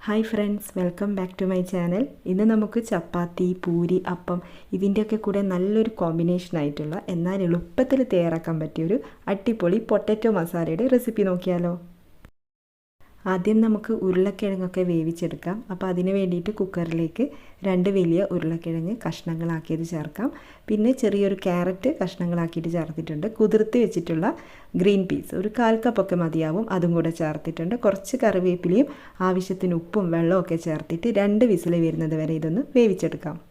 Hi friends welcome back to my channel ഇന്ന് നമുക്ക് ചപ്പാത്തി പൂരി അപ്പം ഇതിന്റെയൊക്കെ കൂടെ നല്ലൊരു കോമ്പിനേഷൻ ആയിട്ടുള്ള എന്നാൽ എളുപ്പത്തിൽ തയ്യാറാക്കാൻ പറ്റിയൊരു അടിപൊളി പൊട്ടറ്റോ മസാലയുടെ റെസിപ്പി നോക്കിയാലോ. ആദ്യം നമുക്ക് ഉരുളക്കിഴങ്ങൊക്കെ വേവിച്ചെടുക്കാം. അപ്പോൾ അതിന് വേണ്ടിയിട്ട് കുക്കറിലേക്ക് രണ്ട് വലിയ ഉരുളക്കിഴങ്ങ് കഷ്ണങ്ങളാക്കിയത് ചേർക്കാം. പിന്നെ ചെറിയൊരു ക്യാരറ്റ് കഷ്ണങ്ങളാക്കിയിട്ട് ചേർത്തിട്ടുണ്ട്. കുതിർത്ത് വെച്ചിട്ടുള്ള ഗ്രീൻ പീസ്. ഒരു കാൽ കപ്പൊക്കെ മതിയാവും. അതും കൂടെ ചേർത്തിട്ടുണ്ട്. കുറച്ച് കറിവേപ്പിലയും ആവശ്യത്തിന് ഉപ്പും വെള്ളമൊക്കെ ചേർത്തിട്ട് രണ്ട് വിസിൽ വരുന്നത് വരെ ഇതൊന്ന് വേവിച്ചെടുക്കാം.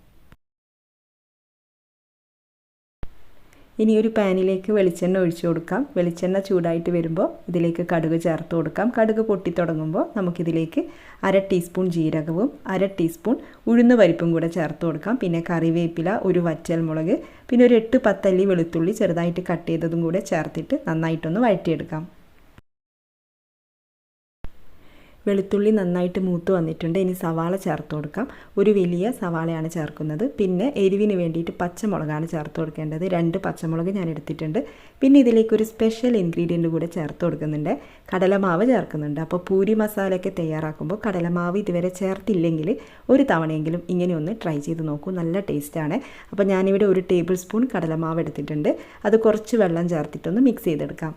ഇനി ഒരു പാനിലേക്ക് വെളിച്ചെണ്ണ ഒഴിച്ചു കൊടുക്കാം. വെളിച്ചെണ്ണ ചൂടായിട്ട് വരുമ്പോൾ ഇതിലേക്ക് കടുക് ചേർത്ത് കൊടുക്കാം. കടുക് പൊട്ടി തുടങ്ങുമ്പോൾ നമുക്കിതിലേക്ക് അര ടീസ്പൂൺ ജീരകവും അര ടീസ്പൂൺ ഉഴുന്ന് പരിപ്പും കൂടെ ചേർത്ത് കൊടുക്കാം. പിന്നെ കറിവേപ്പില ഒരു വറ്റൽ മുളക് പിന്നെ ഒരു എട്ട് പത്തല്ലി വെളുത്തുള്ളി ചെറുതായിട്ട് കട്ട് ചെയ്തതും കൂടെ ചേർത്തിട്ട് നന്നായിട്ടൊന്ന് വഴറ്റിയെടുക്കാം. വെളുത്തുള്ളി നന്നായിട്ട് മൂത്ത് വന്നിട്ടുണ്ട്. ഇനി സവാള ചേർത്ത് കൊടുക്കാം. ഒരു വലിയ സവാളയാണ് ചേർക്കുന്നത്. പിന്നെ എരിവിന് വേണ്ടിയിട്ട് പച്ചമുളകാണ് ചേർത്ത് കൊടുക്കേണ്ടത്. രണ്ട് പച്ചമുളക് ഞാൻ എടുത്തിട്ടുണ്ട്. പിന്നെ ഇതിലേക്ക് ഒരു സ്പെഷ്യൽ ഇൻഗ്രീഡിയന്റ് കൂടെ ചേർത്ത് കൊടുക്കുന്നുണ്ട്. കടലമാവ് ചേർക്കുന്നുണ്ട്. അപ്പോൾ പൂരി മസാലയൊക്കെ തയ്യാറാക്കുമ്പോൾ കടലമാവ് ഇതുവരെ ചേർത്തില്ലെങ്കിൽ ഒരു തവണയെങ്കിലും ഇങ്ങനെ ഒന്ന് ട്രൈ ചെയ്ത് നോക്കൂ. നല്ല ടേസ്റ്റാണ്. അപ്പോൾ ഞാനിവിടെ ഒരു ടേബിൾ സ്പൂൺ കടലമാവ് എടുത്തിട്ടുണ്ട്. അത് കുറച്ച് വെള്ളം ചേർത്തിട്ടൊന്ന് മിക്സ് ചെയ്തെടുക്കാം.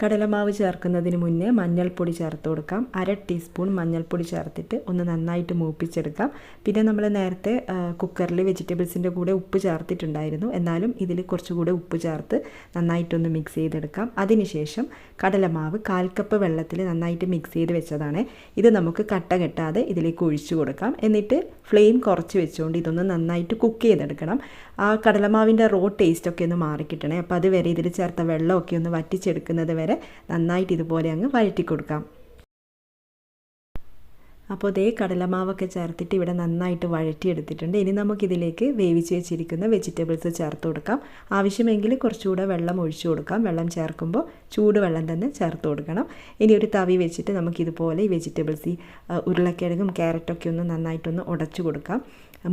കടലമാവ് ചേർക്കുന്നതിന് മുന്നേ മഞ്ഞൾപ്പൊടി ചേർത്ത് കൊടുക്കാം. അര ടീസ്പൂൺ മഞ്ഞൾപ്പൊടി ചേർത്തിട്ട് ഒന്ന് നന്നായിട്ട് മൂപ്പിച്ചെടുക്കാം. പിന്നെ നമ്മൾ നേരത്തെ കുക്കറിൽ വെജിറ്റബിൾസിന്റെ കൂടെ ഉപ്പ് ചേർത്തിട്ടുണ്ടായിരുന്നു. എന്നാലും ഇതിൽ കുറച്ചുകൂടെ ഉപ്പ് ചേർത്ത് നന്നായിട്ടൊന്ന് മിക്സ് ചെയ്തെടുക്കാം. അതിനുശേഷം കടലമാവ് കാൽ കപ്പ് വെള്ളത്തിൽ നന്നായിട്ട് മിക്സ് ചെയ്ത് വെച്ചതാണ്. ഇത് നമുക്ക് കട്ട കെട്ടാതെ ഇതിലേക്ക് ഒഴിച്ചു കൊടുക്കാം. എന്നിട്ട് ഫ്ലെയിം കുറച്ച് വെച്ചുകൊണ്ട് ഇതൊന്ന് നന്നായിട്ട് കുക്ക് ചെയ്തെടുക്കണം. ആ കടലമാവിന്റെ റോ ടേസ്റ്റൊക്കെ ഒന്ന് മാറിക്കിട്ടണേ. അപ്പോൾ അതുവരെ ഇതിൽ ചേർത്ത വെള്ളമൊക്കെ ഒന്ന് വറ്റിച്ചെടുക്കുന്നത് നന്നായിട്ട് ഇതുപോലെ അങ്ങ് വഴറ്റി കൊടുക്കാം. അപ്പോൾ ഇതേ കടലമാവൊക്കെ ചേർത്തിട്ട് ഇവിടെ നന്നായിട്ട് വഴറ്റിയെടുത്തിട്ടുണ്ട്. ഇനി നമുക്കിതിലേക്ക് വേവിച്ച് വെച്ചിരിക്കുന്ന വെജിറ്റബിൾസ് ചേർത്ത് കൊടുക്കാം. ആവശ്യമെങ്കിൽ കുറച്ചുകൂടെ വെള്ളം ഒഴിച്ചു കൊടുക്കാം. വെള്ളം ചേർക്കുമ്പോൾ ചൂടുവെള്ളം തന്നെ ചേർത്ത് കൊടുക്കണം. ഇനി ഒരു തവി വെച്ചിട്ട് നമുക്കിതുപോലെ ഈ വെജിറ്റബിൾസ് ഈ ഉരുളക്കിഴങ്ങും ക്യാരറ്റൊക്കെ ഒന്ന് നന്നായിട്ടൊന്ന് ഉടച്ചു കൊടുക്കാം.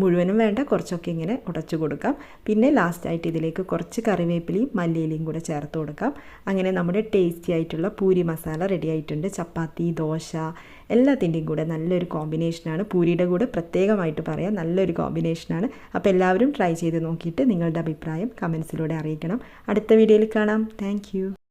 മുഴുവനും വേണ്ട കുറച്ചൊക്കെ ഇങ്ങനെ ഉടച്ചു കൊടുക്കാം. പിന്നെ ലാസ്റ്റായിട്ട് ഇതിലേക്ക് കുറച്ച് കറിവേപ്പിലയും മല്ലിയിലയും കൂടെ ചേർത്ത് കൊടുക്കാം. അങ്ങനെ നമ്മുടെ ടേസ്റ്റി ആയിട്ടുള്ള പൂരി മസാല റെഡി ആയിട്ടുണ്ട്. ചപ്പാത്തി ദോശ എല്ലാത്തിന്റെയും കൂടെ നല്ലൊരു കോമ്പിനേഷനാണ് പൂരിയുടെ കൂടെ പ്രത്യേകമായിട്ട് പറയാം നല്ലൊരു കോമ്പിനേഷനാണ് അപ്പോൾ എല്ലാവരും ട്രൈ ചെയ്ത് നോക്കിയിട്ട് നിങ്ങളുടെ അഭിപ്രായം കമൻസിലൂടെ അറിയിക്കണം. അടുത്ത വീഡിയോയിൽ കാണാം. താങ്ക്